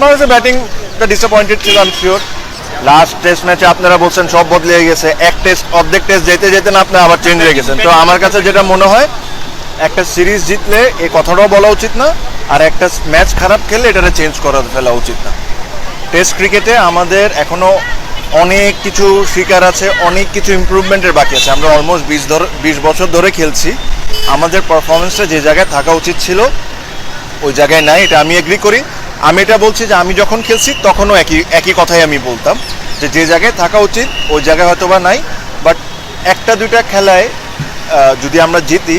বাংলাদেশের ব্যাটিংটা ডিসঅ্যাপয়েন্টেড ছিল আমি শিওর লাস্ট টেস্ট ম্যাচে আপনারা বলছেন সব বদলে গেছে। এক টেস্ট অর্ধেক টেস্ট যেতে যেতে না আপনি আবার চেঞ্জ হয়ে গেছেন। তো আমার কাছে যেটা মনে হয়, একটা সিরিজ জিতলে এই কথাটাও বলা উচিত না, আর একটা ম্যাচ খারাপ খেললে এটাকে চেঞ্জ করে ফেলা উচিত না। টেস্ট ক্রিকেটে আমাদের এখনও অনেক কিছু শিকার আছে, অনেক কিছু ইমপ্রুভমেন্টের বাকি আছে। আমরা অলমোস্ট বিশ ধরে, বিশ বছর ধরে খেলছি। আমাদের পারফরমেন্সটা যে জায়গায় থাকা উচিত ছিল, ওই জায়গায় নাই, এটা আমি এগ্রি করি। আমি এটা বলছি যে আমি যখন খেলছি, তখনও একই একই কথাই আমি বলতাম যে যে জায়গায় থাকা উচিত, ওই জায়গায় হয়তো বা নাই। বাট একটা, দুইটা খেলায় যদি আমরা জিতি,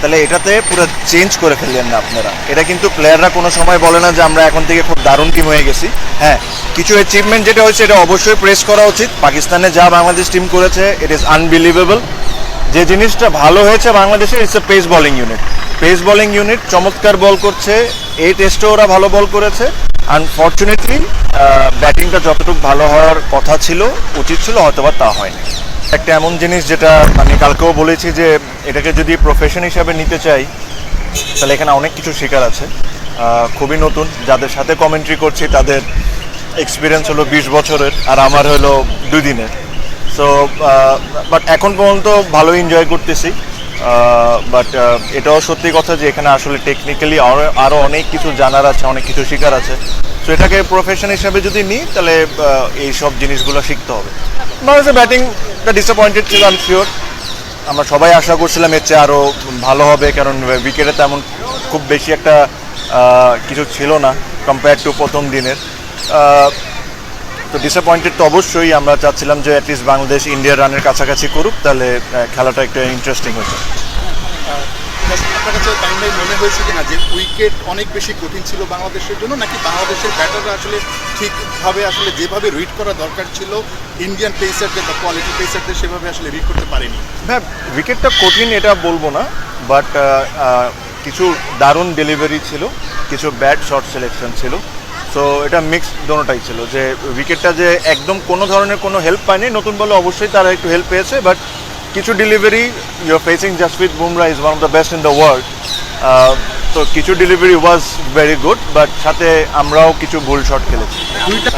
তাহলে এটাতে পুরো চেঞ্জ করে ফেললেন না আপনারা। এটা কিন্তু প্লেয়াররা কোনো সময় বলে না যে আমরা এখন থেকে খুব দারুণ টিম হয়ে গেছি। হ্যাঁ কিছু অ্যাচিভমেন্ট যেটা হয়েছে, এটা অবশ্যই প্রেস করা উচিত। পাকিস্তানে যা বাংলাদেশ টিম করেছে ইট ইজ আনবিলিভেবল যে জিনিসটা ভালো হয়েছে বাংলাদেশের it's a pace bowling unit pace bowling unit চমৎকার বল করছে এই টেস্টে ওরা ভালো বল করেছে। আনফর্চুনেটলি ব্যাটিংটা যতটুকু ভালো হওয়ার কথা ছিল, উচিত ছিল, হয়তোবা তা হয়নি। একটা এমন জিনিস যেটা আমি কালকেও বলেছি যে, এটাকে যদি প্রফেশন হিসাবে নিতে চাই, তাহলে এখানে অনেক কিছু শেখার আছে। খুবই নতুন, যাদের সাথে কমেন্ট্রি করছি, তাদের এক্সপিরিয়েন্স হলো বিশ বছরের, আর আমার হলো দুই দিনের। সো বাট এখন পর্যন্ত ভালো এনজয় করতেছি। বাট এটাও সত্যি কথা যে এখানে আসলে টেকনিক্যালি আরও অনেক কিছু জানার আছে, অনেক কিছু শেখার আছে। তো এটাকে প্রফেশন হিসাবে যদি নিই, তাহলে এই সব জিনিসগুলো শিখতে হবে। বাংলাদেশের ব্যাটিংটা ডিসঅ্যাপয়েন্টেড ছিল আমি শিওর আমরা সবাই আশা করছিলাম এর চেয়ে আরও ভালো হবে, কারণ উইকেটে তেমন খুব বেশি একটা কিছু ছিল না কম্পেয়ার টু প্রথম দিনের। তো ডিসঅ্যাপয়েন্টেড তো অবশ্যই আমরা চাচ্ছিলাম যে অ্যাটলিস্ট বাংলাদেশ ইন্ডিয়ার রানের কাছাকাছি করুক তাহলে খেলাটা একটা ইন্টারেস্টিং হতো। আপনার কাছে মনে হয়েছে কিনা যে উইকেট অনেক বেশি কঠিন ছিল বাংলাদেশের জন্য নাকি বাংলাদেশের ব্যাটাররা আসলে ঠিকভাবে আসলে যেভাবে রিড করা দরকার ছিল ইন্ডিয়ান পেসারদের বা কোয়ালিটি পেসারদের সেভাবে আসলে রিড করতে পারেনি? হ্যাঁ উইকেটটা কঠিন এটা বলব না বাট কিছু দারুণ ডেলিভারি ছিল কিছু ব্যাড শর্ট সিলেকশন ছিল। সো এটা মিক্সড দোনোটাই ছিল যে উইকেটটা যে একদম কোনো ধরনের কোনো হেল্প পায়নি। নতুন বলে অবশ্যই তারা একটু হেল্প পেয়েছে বাট কিছু delivery your facing Jasprit Bumrah is one of the best in the world তো কিছু delivery was very good but সাথে আমরাও কিছু ভুল শট খেলেছি।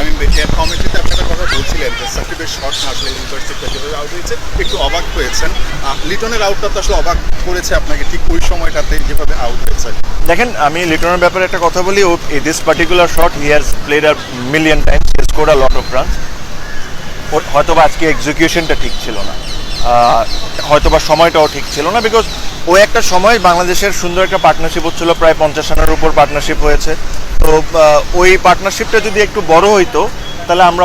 আমি কমেন্ট্রিতে আপনি একটা কথা বলছিলেন যে সাকিবের শট না আসলে ইউনিভার্সিটিটা যেভাবে আউট হয়েছে একটু অবাক হয়েছেন। লিটনের আউটটা তো আসলে অবাক করেছে আপনাকে ঠিক ওই সময়টাতে যেভাবে আউট হয়েছে। দেখেন আমি লিটনের ব্যাপারে একটা কথা বলি ও this particular shot he has played R million times he score a lot of runs হয়তো বা আজকে এক্সিকিউশনটা ঠিক ছিল না। হয়তো বা সময়টাও ঠিক ছিল না বিকজ ও একটা সময় বাংলাদেশের সুন্দর একটা পার্টনারশিপ হচ্ছিল, প্রায় পঞ্চাশ রানের উপর পার্টনারশিপ হয়েছে। তো ওই পার্টনারশিপটা যদি একটু বড় হইতো, তাহলে আমরা